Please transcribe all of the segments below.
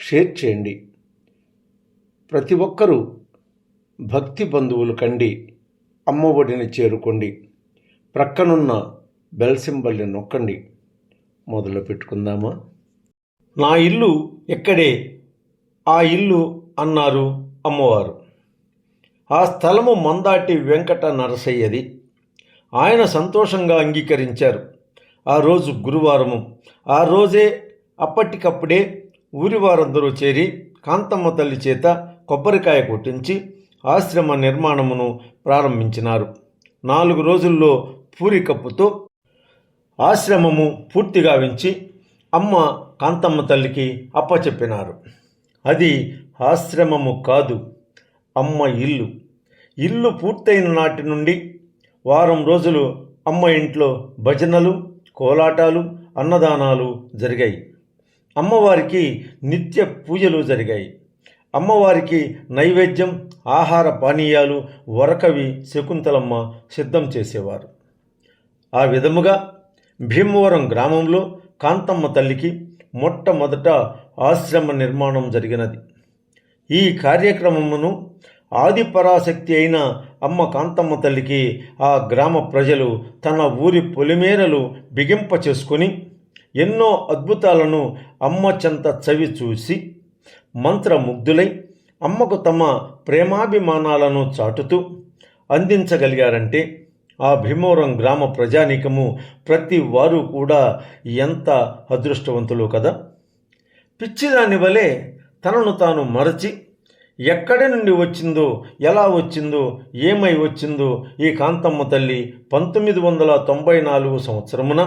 Share చేయండి. ప్రతి ఒక్కరూ భక్తి బంధువులు కండి అమ్మఒడిని చేరుకోండి ప్రక్కనున్న బెల్ సింబల్ని నొక్కండి. మొదలు పెట్టుకుందామా? నా ఇల్లు ఎక్కడే? ఆ ఇల్లు అన్నారు అమ్మవారు. ఆ స్థలము మందాటి వెంకట నరసయ్యది. ఆయన సంతోషంగా అంగీకరించారు. ఆ రోజు గురువారము. ఆ రోజే అప్పటికప్పుడే ఊరి వారందరూ చేరి కాంతమ్మ తల్లి చేత కొబ్బరికాయ కొట్టించి ఆశ్రమ నిర్మాణమును ప్రారంభించినారు. నాలుగు రోజుల్లో పూరి కప్పుతో ఆశ్రమము పూర్తిగా వించి అమ్మ కాంతమ్మ తల్లికి అప్పచెప్పినారు. అది ఆశ్రమము కాదు అమ్మ ఇల్లు. ఇల్లు పూర్తయిన నాటి నుండి వారం రోజులు అమ్మ ఇంట్లో భజనలు కోలాటాలు అన్నదానాలు జరిగాయి. అమ్మవారికి నిత్య పూజలు జరిగాయి. అమ్మవారికి నైవేద్యం ఆహార పానీయాలు వరకవి శకుంతలమ్మ సిద్ధం చేసేవారు. ఆ విధముగా భీమవరం గ్రామంలో కాంతమ్మ తల్లికి మొట్టమొదట ఆశ్రమ నిర్మాణం జరిగినది. ఈ కార్యక్రమమును ఆదిపరాశక్తి అయిన అమ్మ కాంతమ్మ తల్లికి ఆ గ్రామ ప్రజలు తన ఊరి పొలిమేరలు బిగింప చేసుకొని ఎన్నో అద్భుతాలను అమ్మ చెంత చవి చూసి మంత్రముగ్ధులై అమ్మకు తమ ప్రేమాభిమానాలను చాటుతూ అందించగలిగారంటే ఆ భీమవరం గ్రామ ప్రజానీకము ప్రతి వారు కూడా ఎంత అదృష్టవంతులు కదా? పిచ్చిదాని వలె తనను తాను మరచి ఎక్కడి నుండి వచ్చిందో ఎలా వచ్చిందో ఏమై వచ్చిందో ఈ కాంతమ్మ తల్లి పంతొమ్మిది వందల తొంభై నాలుగు సంవత్సరమున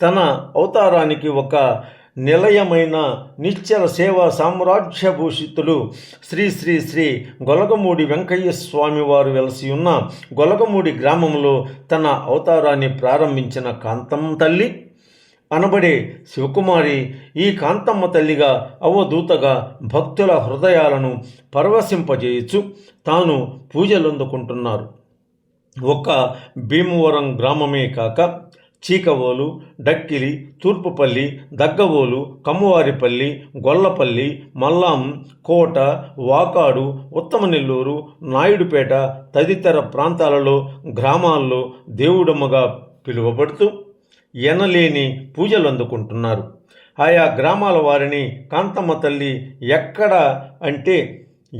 తన అవతారానికి ఒక నిలయమైన నిశ్చల సేవా సామ్రాజ్యభూషితులు శ్రీ శ్రీ శ్రీ గొలగమూడి వెంకయ్య స్వామివారు వెలసి ఉన్న గొలగమూడి గ్రామంలో తన అవతారాన్ని ప్రారంభించిన కాంతమ్మ తల్లి అనబడే శివకుమారి ఈ కాంతమ్మ తల్లిగా అవధూతగా భక్తుల హృదయాలను పరవశింపజేయచ్చు. తాను పూజలందుకుంటున్నారు. ఒక భీమవరం గ్రామమే కాక చీకవోలు డక్కిలి తూర్పుపల్లి దగ్గవోలు కమ్మవారిపల్లి గొల్లపల్లి మల్లాం కోట వాకాడు ఉత్తమనెల్లూరు నాయుడుపేట తదితర ప్రాంతాలలో గ్రామాల్లో దేవుడమ్మగా పిలువబడుతూ ఎనలేని పూజలు అందుకుంటున్నారు. ఆయా గ్రామాల వారిని కాంతమ్మ తల్లి ఎక్కడ అంటే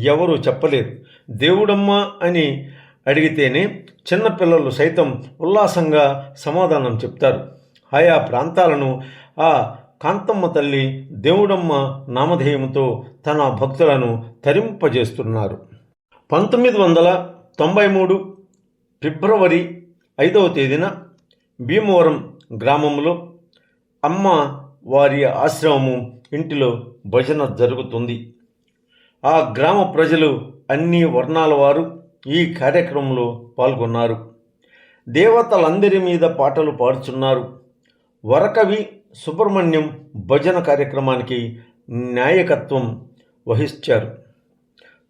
ఎవరు చెప్పలేరు దేవుడమ్మ అని అడిగితేనే చిన్నపిల్లలు సైతం ఉల్లాసంగా సమాధానం చెప్తారు. ఆయా ప్రాంతాలను ఆ కాంతమ్మ తల్లి దేవుడమ్మ నామధేయంతో తన భక్తులను తరింపజేస్తున్నారు. పంతొమ్మిది వందల తొంభై మూడు ఫిబ్రవరి ఐదవ తేదీన భీమవరం గ్రామంలో అమ్మ వారి ఆశ్రమము ఇంటిలో భజన జరుగుతుంది. ఆ గ్రామ ప్రజలు అన్ని వర్ణాల వారు ఈ కార్యక్రమంలో పాల్గొన్నారు. దేవతలందరి మీద పాటలు పాడుచున్నారు. వరకవి సుబ్రహ్మణ్యం భజన కార్యక్రమానికి నాయకత్వం వహించారు.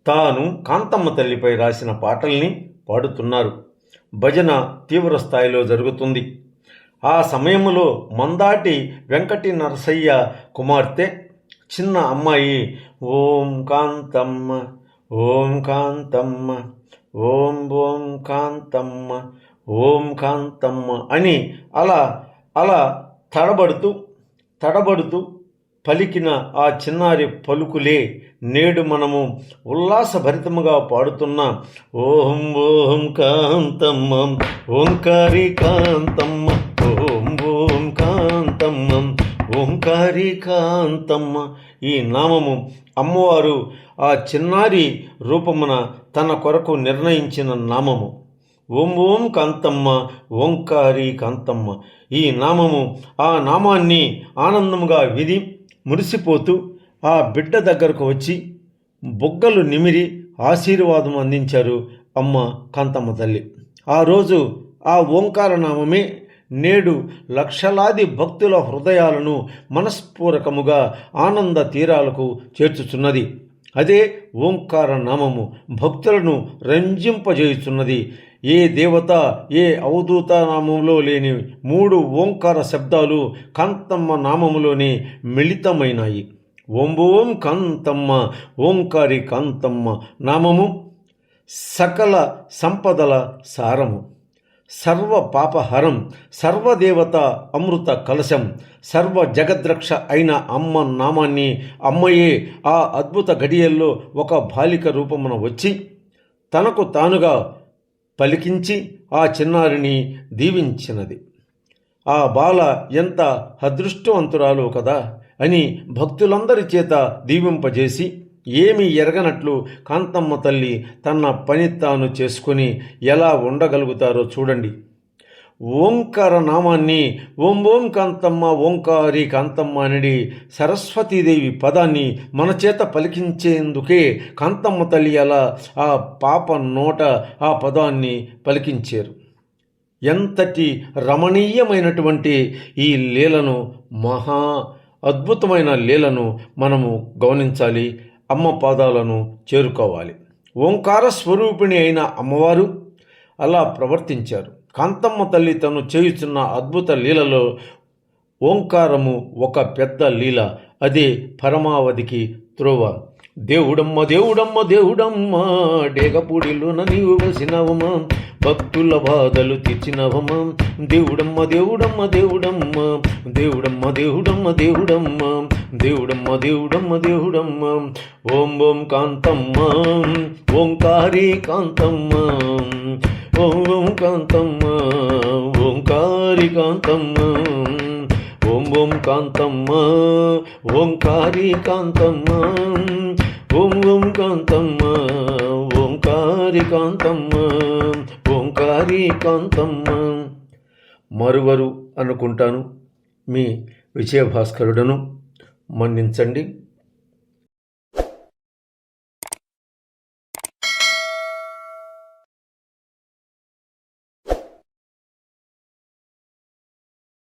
తాను కాంతమ్మ తల్లిపై రాసిన పాటల్ని పాడుతున్నారు. భజన తీవ్ర స్థాయిలో జరుగుతుంది. ఆ సమయంలో మందాటి వెంకటి నరసయ్య కుమార్తె చిన్న అమ్మాయి ఓం కాంతమ్మ ఓం కాంతమ్మ ఓం ఓం కాంతమ్మ ఓం కాంతమ్మ అని అలా అలా తడబడుతూ తడబడుతూ పలికిన ఆ చిన్నారి పలుకులే నేడు మనము ఉల్లాసభరితముగా పాడుతున్న ఓం ఓం కాంతమ్మ ఓంకారి కాంతమ్మ ఓం ఓం కాంత కరికాంతమ్మ ఈ నామము అమ్మవారు ఆ చిన్నారి రూపమున తన కొరకు నిర్ణయించిన నామము. ఓం ఓం కాంతమ్మ ఓంకారి కాంతమ్మ. ఈ నామము ఆ నామాన్ని ఆనందముగా విధి మురిసిపోతూ ఆ బిడ్డ దగ్గరకు వచ్చి బొగ్గలు నిమిరి ఆశీర్వాదం అందించారు అమ్మ కాంతమ్మ తల్లి. ఆ రోజు ఆ ఓంకార నామమే నేడు లక్షలాది భక్తుల హృదయాలను మనస్పూరకముగా ఆనంద తీరాలకు చేర్చుచున్నది. అదే ఓంకార నామము భక్తులను రంజింపజేయుచున్నది. ఏ దేవత ఏ అవధూత నామంలో లేని మూడు ఓంకార శబ్దాలు కాంతమ్మ నామములోనే మిళితమైనాయి. ఓం ఓం కాంతమ్మ ఓంకారి కాంతమ్మ నామము సకల సంపదల సారము. సర్వ పాపహరం సర్వదేవత అమృత కలశం సర్వ జగద్రక్ష అయిన అమ్మ నామాన్ని అమ్మయే ఆ అద్భుత గడియల్లో ఒక బాలిక రూపమున వచ్చి తనకు తానుగా పలికించి ఆ చిన్నారిని దీవించినది. ఆ బాల ఎంత అదృష్టవంతురాలో కదా అని భక్తులందరి చేత దీవింపజేసి ఏమీ ఎరగనట్లు కాంతమ్మ తల్లి తన పని తాను చేసుకుని ఎలా ఉండగలుగుతారో చూడండి. ఓంకార నామాన్ని ఓం ఓం కాంతమ్మ ఓంకారి కాంతమ్మ అనడి సరస్వతీదేవి పదాన్ని మన చేత పలికించేందుకే కాంతమ్మ తల్లి అలా ఆ పాప నోట ఆ పదాన్ని పలికించారు. ఎంతటి రమణీయమైనటువంటి ఈ లీలను మహా అద్భుతమైన లీలను మనము గమనించాలి. అమ్మ పాదాలను చేరుకోవాలి. ఓంకార స్వరూపిణి అయిన అమ్మవారు అలా ప్రవర్తించారు. కాంతమ్మ తల్లి తను చేయుచున్న అద్భుత లీలలో ఓంకారము ఒక పెద్ద లీల. అదే పరమావధికి త్రోవ. దేవుడమ్మ దేవుడమ్మ దేవుడమ్మ డేగపూడిలోన నీవు వసినవమా భక్తుల బాధలు తీర్చినవమా దేవుడమ్మ దేవుడమ్మ దేవుడమ్మ దేవుడమ్మ దేవుడమ్మ దేవుడమ్మ దేవుడమ్మ దేవుడమ్మ దేవుడమ్మ. ఓం ఓం కాంతమ్మ ఓంకారి కాంతమ్మ ఓం ఓం కాంతమ్మ ఓంకారి కాంతమ్మ. ఓం ఓం కాంతమ్మ ఓంకారి కాంతమ్మ ఓం ఓం కాంతమ్మ ఓంకారి కాంతమ్మ ఓంకారి కాంతమ్మ. మరువరు అనుకుంటాను మీ విజయభాస్కరుడను మన్నించండి.